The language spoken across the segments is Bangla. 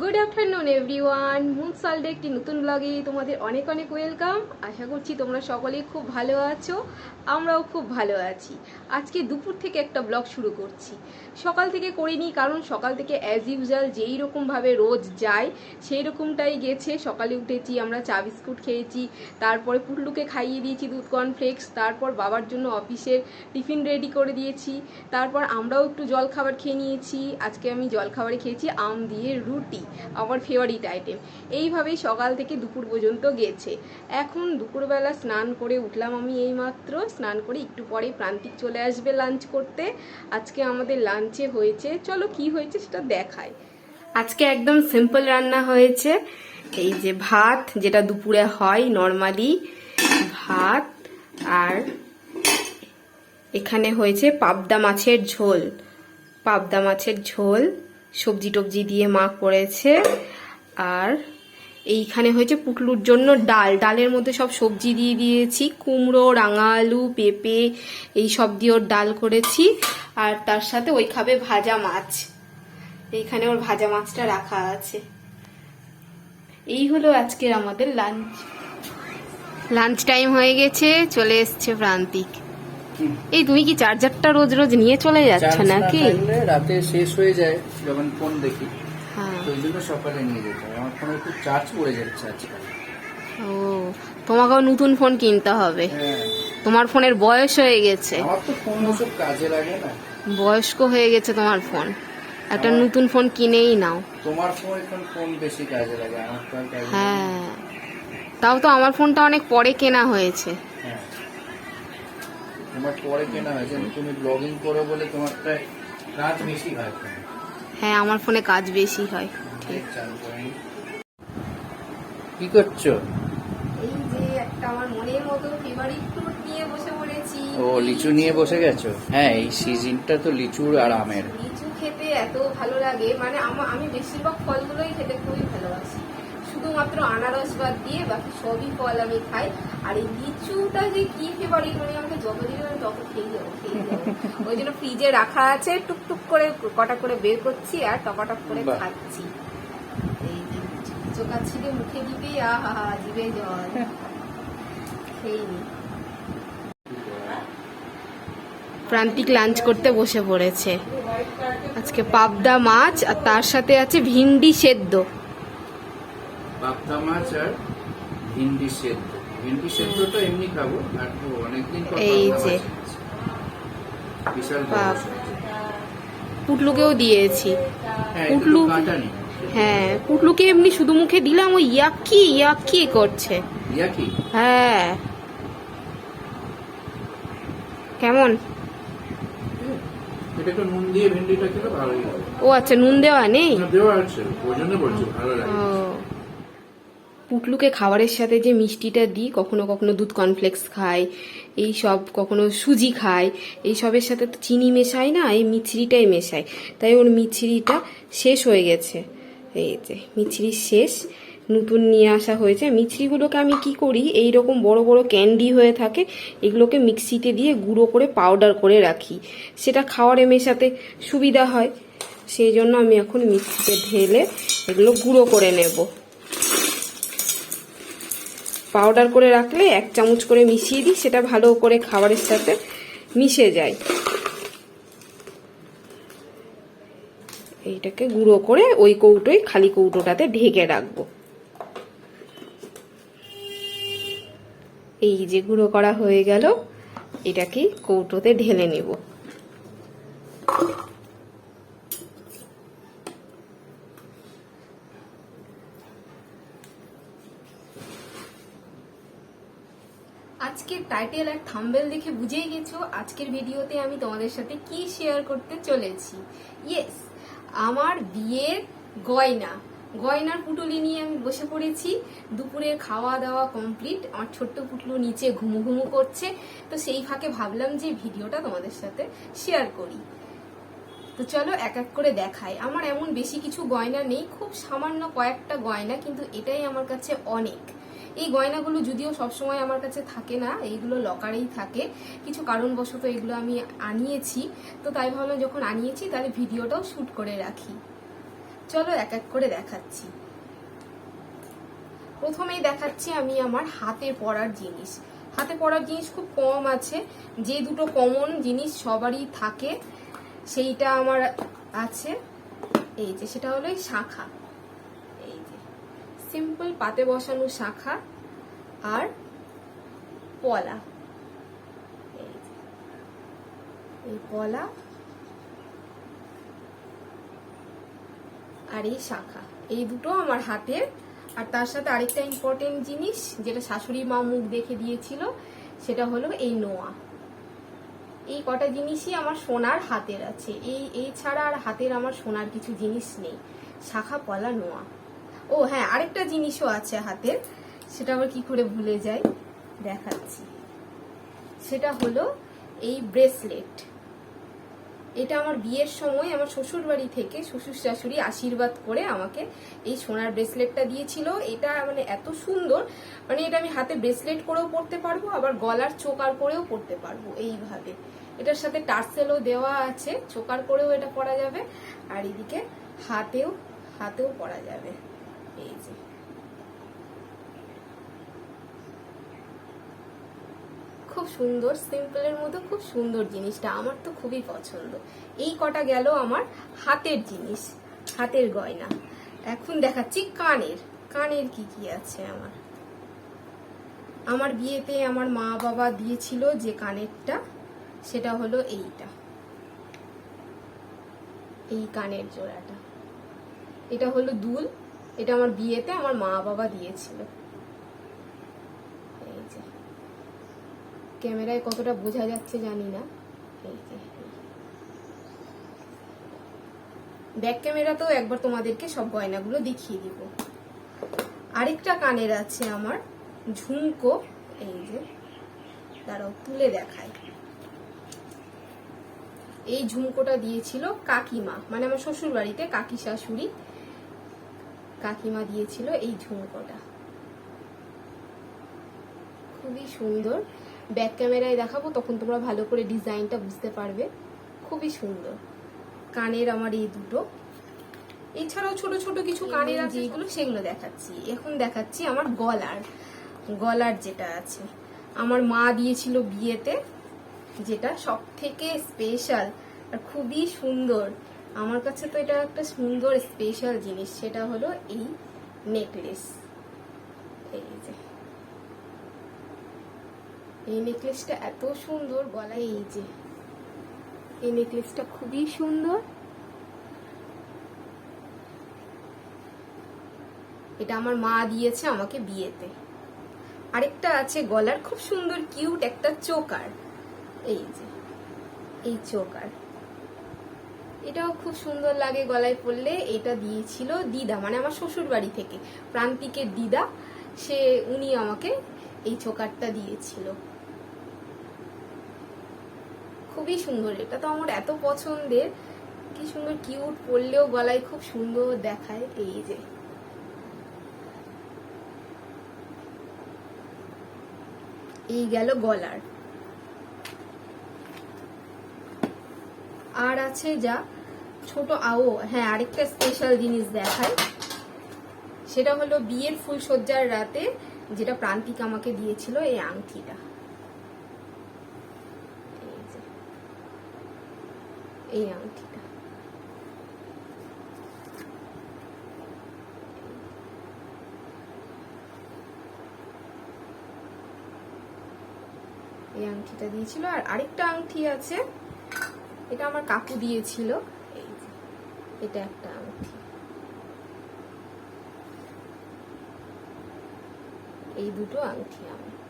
গুড আফটারনুন এভরিওয়ান মুন সালডে একটি নতুন ব্লগে তোমাদের অনেক অনেক ওয়েলকাম আশা করছি তোমরা সকলেই খুব ভালো আছো, আমরাও খুব ভালো আছি। আজকে দুপুর থেকে একটা ব্লগ শুরু করছি। সকাল থেকে করিনি, কারণ সকাল থেকে অ্যাজ ইউজুয়াল যেই রকমভাবে রোজ যায়, সেই রকমটাই গেছে। সকালে উঠেছি, আমরা চা বিস্কুট খেয়েছি, তারপরে পুটলুকে খাইয়ে দিয়েছি দুধ কর্নফ্লেক্স তারপর বাবার জন্য অফিসের টিফিন রেডি করে দিয়েছি, তারপর আমরাও একটু জল খাবার খেয়ে নিয়েছি। আজকে আমি জল খাবারে খেয়েছি আম দিয়ে রুটি। আমার ফেভারিট আইটেম এইভাবেই সকাল থেকে দুপুর পর্যন্ত গেছে। এখন দুপুরবেলা স্নান করে উঠলাম আমি এইমাত্র। স্নান করে একটু পরে প্রান্তিক চলে আসবে লাঞ্চ করতে। আজকে আমাদের লাঞ্চে হয়েছে। চলো কি হয়েছে সেটা দেখায় আজকে একদম সিম্পল রান্না হয়েছে। এই যে ভাত, যেটা দুপুরে হয় নর্মালি ভাত আর এখানে হয়েছে পাবদা মাছের ঝোল। পাবদা মাছের ঝোল সবজি টবজি দিয়ে মা করেছে। আর এইখানে হয়েছে পুটলুর জন্য ডাল। ডালের মধ্যে সব সবজি দিয়ে দিয়েছি। কুমড়ো রাঙা আলু পেঁপে, এই সব দিয়ে ওর ডাল করেছি। আর তার সাথে ওই খাবে ভাজা মাছ। এইখানে ওর ভাজা মাছটা রাখা আছে। এই হলো আজকের আমাদের লাঞ্চ। লাঞ্চ টাইম হয়ে গেছে। চলে এসছে প্রান্তিক। এই তুমি কি চার্জারটা রোজ রোজ নিয়ে চলে যাচ্ছ নাকি? রাতে শেষ হয়ে যায় যখন ফোন দেখি। হ্যাঁ। তো ওই জন্য সকালে নিয়ে যেতে হয়। আমার ফোনে একটু চার্জ পড়ে যাচ্ছে আজকাল। ও তোমাকেও নতুন ফোন কিনতে হবে। হ্যাঁ। তোমার ফোনের বয়স হয়ে গেছে। আমার তো ফোন ওসব কাজে লাগে না। বয়স্ক হয়ে গেছে তোমার ফোন একটা নতুন ফোন কিনেই নাও। তোমার ফোন এখন ফোন বেশি কাজে লাগে আমার। হ্যাঁ। তাও তো আমার ফোনটা অনেক পরে কেনা হয়েছে। হ্যাঁ। তোমার পরে কেনা হয়েছে তুমি ব্লগিং করো বলে তোমারটা কাজ বেশি হয় হ্যাঁ আমার ফোনে কাজ বেশি হয় ঠিক। কি করছ? এই যে একটা আমার মনের মতো ফেভারিট ফ্রুট নিয়ে বসে পড়েছি। ও লিচু নিয়ে বসে গেছো? হ্যাঁ এই সিজনটা তো লিচুর আর আমের। লিচু খেতে এত ভালো লাগে মানে আমা- আমি বেশিরভাগ ফলগুলোই খেতে খুবই ভালোবাসি। শুধুমাত্র আনারস বাদ দিয়ে বাকি সবই ফল আমি খাই। আর এই লিচুটা যে কি ফেভারিট মানে আমাকে যত দিন আমি তত খেয়ে যাব খেয়ে যাব ওই জন্য ফ্রিজে রাখা আছে টুকটুক করে কটা করে বের করছি আর টকাটক করে খাচ্ছি। এই চোখা ছিঁড়ে মুখে দিবি আহা জিভে জল। খেয়ে নি। প্রান্তিক লাঞ্চ করতে বসে পড়েছে। আজকে পাবদা মাছ আর তার সাথে আছে ভিন্ডি সেদ্ধ। পাবদা মাছ আর ভিন্ডি সেদ্ধ ভিন্ডি সেদ্ধটা এমনি খাব আর তো অনেকদিন এই যে। মাছ বিশাল। পুটলুকেও দিয়েছি। হ্যাঁ পুটলু- হ্যাঁ পুটলুকে এমনি শুধু মুখে দিলাম ও ইয়াকি ইয়াকি করছে। ইয়া কি হ্যাঁ। কেমন? এটা একটু নুন দিয়ে ভেন্ডিটা খেলে ভালোই লাগে। ও আচ্ছা নুন দেওয়া নেই? দেওয়া আছে ওই জন্য বলছি ভালো লাগে। ও। পুটলুকে খাবারের সাথে যে মিষ্টিটা দিই, কখনো কখনো দুধ কর্নফ্লেক্স খায় এই সব কখনো সুজি খায় এই সবের সাথে তো চিনি মেশায় না, এই মিছরিটাই মেশায় তাই ওর মিছরিটা শেষ হয়ে গেছে। এই যে, মিছরি শেষ, নতুন নিয়ে আসা হয়েছে। মিছরিগুলোকে আমি কি করি, এই রকম বড় বড় ক্যান্ডি হয়ে থাকে, এগুলোকে মিক্সিতে দিয়ে গুঁড়ো করে পাউডার করে রাখি। সেটা খাওয়ারে মেশাতে সুবিধা হয়। সেই জন্য আমি এখন মিক্সিতে ঢেলে এগুলো গুঁড়ো করে নেব। পাউডার করে রাখলে এক চামচ করে মিশিয়ে দিই, সেটা ভালো করে খাবারের সাথে মিশে যায়। এইটাকে গুঁড়ো করে ওই কৌটোয়, খালি কৌটোটাতে ঢেকে রাখব। এই যে গুঁড়ো করা হয়ে গেল, এটাকে কৌটোতে ঢেলে নেব আজকের টাইটেল আর থাম্বেল দেখে বুঝেই গেছো আজকের ভিডিওতে আমি তোমাদের সাথে কি শেয়ার করতে চলেছি। ইয়েস আমার বিয়ের গয়না। গয়নার পুটুলি নিয়ে আমি বসে পড়েছি। দুপুরের খাওয়া দাওয়া কমপ্লিট আমার ছোট্ট পুটলু নিচে ঘুমু ঘুমু করছে। তো সেই ফাঁকে ভাবলাম যে ভিডিওটা তোমাদের সাথে শেয়ার করি। তো চলো এক এক করে দেখাই। আমার এমন বেশি কিছু গয়না নেই। খুব সামান্য কয়েকটা গয়না, কিন্তু এটাই আমার কাছে অনেক। এই গয়নাগুলো যদিও সবসময় আমার কাছে থাকে না, এইগুলো লকারেই থাকে। কিছু কারণবশত এগুলো আমি আনিয়েছি। তো তাই ভাবলাম যখন আনিয়েছি তাহলে ভিডিওটাও শ্যুট করে রাখি। চলো এক এক করে দেখাচ্ছি। প্রথমেই দেখাচ্ছি আমি আমার হাতে পরার জিনিস। হাতে পরার জিনিস খুব কম আছে। যে দুটো কমন জিনিস সবারই থাকে, সেইটা আমার আছে। এই যে সেটা হলো শাখা। সিম্পল পাতে বসানো শাখা আর পলা। এই পলা আর এই শাখা। এই দুটো আমার হাতের। আর তার সাথে আরেকটা ইম্পর্টেন্ট জিনিস যেটা শাশুড়ি মা মুখ দেখে দিয়েছিল, সেটা হলো এই নোয়া। এই কটা জিনিসই আমার সোনার হাতের আছে। এই এই ছাড়া আর হাতের আমার সোনার কিছু জিনিস নেই। শাখা, পলা, নোয়া। ও হ্যাঁ আরেকটা জিনিসও আছে হাতের সেটা আবার কি করে ভুলে যাই? দেখাচ্ছি। সেটা হলো এই ব্রেসলেট। এটা আমার বিয়ের সময় আমার শ্বশুর বাড়ি থেকে শ্বশুর শাশুড়ি আশীর্বাদ করে আমাকে এই সোনার ব্রেসলেটটা দিয়েছিল। এটা মানে এত সুন্দর মানে এটা আমি হাতে ব্রেসলেট করেও পরতে পারব, আবার গলার চোকার করেও পরতে পারব এইভাবে। এটার সাথে টার্সেলও দেওয়া আছে, চোকার করেও এটা পরা যাবে, আর এদিকে হাতেও হাতেও পরা যাবে। খুব সুন্দর, সিম্পলের মধ্যে খুব সুন্দর জিনিসটা, আমার তো খুবই পছন্দ। এই কটা গেল আমার হাতের জিনিস, হাতের গয়না। এখন দেখাচ্ছি কানের। কানের কি কি আছে আমার? আমার বিয়েতে আমার মা বাবা দিয়েছিল যে কানেরটা, সেটা হলো এইটা। এই কানের জোড়াটা। এটা হলো দুল এটা আমার বিয়েতে আমার মা বাবা দিয়েছিল। এই যে। ক্যামেরায় কতটা বোঝা যাচ্ছে জানি না। এই যে ব্যাক ক্যামেরাতেও একবার তোমাদেরকে সব গয়নাগুলো দেখিয়ে দিব। আরেকটা কানের আছে আমার, ঝুমকো। এই যে, দাঁড়াও, তুলে দেখায় এই ঝুমকোটা দিয়েছিল কাকিমা মানে আমার শ্বশুর বাড়িতে কাকি শাশুড়ি। কাকিমা দিয়েছিল এই ঝুমকোটা। খুবই সুন্দর। ব্যাক ক্যামেরায় দেখাবো তখন তোমরা ভালো করে ডিজাইনটা বুঝতে পারবে। খুবই সুন্দর। কানের আমার এই দুটো। এছাড়াও ছোট ছোট কিছু কানের আছে যেগুলো সেগুলো দেখাচ্ছি। এখন দেখাচ্ছি আমার গলার গলার যেটা আছে। আমার মা দিয়েছিল বিয়েতে যেটা সব থেকে স্পেশাল আর খুবই সুন্দর। আমার কাছে তো এটা একটা সুন্দর স্পেশাল জিনিস, সেটা হলো এই নেকলেস এই যে। এই নেকলেসটা এত সুন্দর, গলায় এই যে। এই নেকলেসটা খুবই সুন্দর। এটা আমার মা দিয়েছে আমাকে বিয়েতে। আরেকটা আছে গলার খুব সুন্দর কিউট একটা চোকার। এই যে। এই চোকার। এটাও খুব সুন্দর লাগে গলায় পরলে। এটা দিয়েছিল দিদা মানে আমার শ্বশুর বাড়ি থেকে। প্রান্তিকের দিদা, সে, উনি আমাকে এই চোকারটা দিয়েছিল। খুবই সুন্দর। এটা তো আমার এত পছন্দের। কি সুন্দর কিউট পরলেও গলায় খুব সুন্দর দেখায় এই যে। এই গেল গলার। আর আছে যা ছোট আও হ্যাঁ আরেকটা স্পেশাল জিনিস দেখায় সেটা হলো বিয়ের ফুলসজ্জার রাতে যেটা প্রান্তিক আমাকে দিয়েছিল এই আংটিটা। এই আংটিটা। এই আংটিটা দিয়েছিল। আর আরেকটা আংটি আছে, এটা আমার কাকু দিয়েছিল। এটা একটা আংটি। এই দুটো আংটি আমার।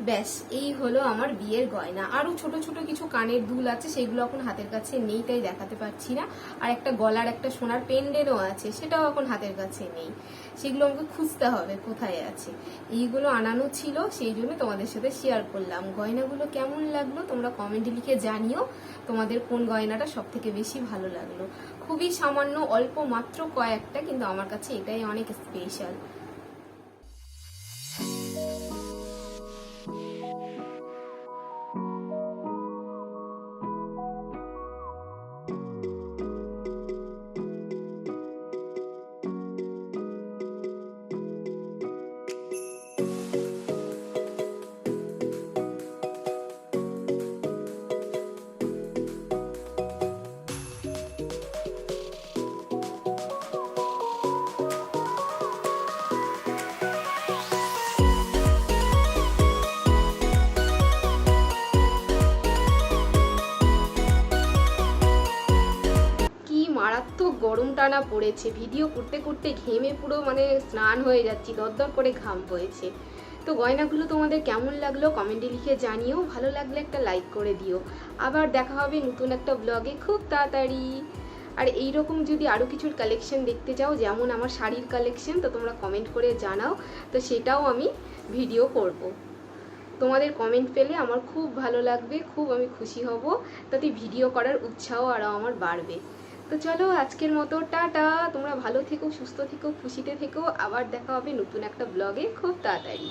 ব্যাস, এই হলো আমার বিয়ের গয়না। আরও ছোট ছোট কিছু কানের দুল আছে, সেগুলো এখন হাতের কাছে নেই, তাই দেখাতে পারছি না। আর একটা গলার একটা সোনার পেন্ডেলও আছে, সেটাও এখন হাতের কাছে নেই। সেগুলো আমাকে খুঁজতে হবে, কোথায় আছে? এইগুলো আনানো ছিল, সেই জন্য তোমাদের সাথে শেয়ার করলাম। গয়নাগুলো কেমন লাগল, তোমরা কমেন্টে লিখে জানিও। তোমাদের কোন গয়নাটা সব থেকে বেশি ভালো লাগল? খুবই সামান্য, অল্প মাত্র কয়েকটা, কিন্তু আমার কাছে এটাই অনেক স্পেশাল টানা পড়েছে, ভিডিও করতে করতে ঘেমে পুরো মানে স্নান হয়ে যাচ্ছি, দরদর করে ঘাম হয়েছে তো গয়নাগুলো তোমাদের কেমন লাগল কমেন্টে লিখে জানিও, ভালো লাগলে একটা লাইক করে দিও। আবার দেখা হবে নতুন একটা ব্লগে খুব তাড়াতাড়ি। আর এই রকম যদি আরও কিছুর কালেকশন দেখতে চাও যেমন আমার শাড়ির কালেকশন তো তোমরা কমেন্ট করে জানাও, তো সেটাও আমি ভিডিও করব। তোমাদের কমেন্ট পেলে আমার খুব ভালো লাগবে, খুব আমি খুশি হব, তাতে ভিডিও করার উৎসাহ আরও আমার বাড়বে। তো চলো আজকের মতো, টাটা। তোমরা ভালো থেকো, সুস্থ থেকো, খুশিতে থেকো। আবার দেখা হবে নতুন একটা ব্লগে খুব তাড়াতাড়ি।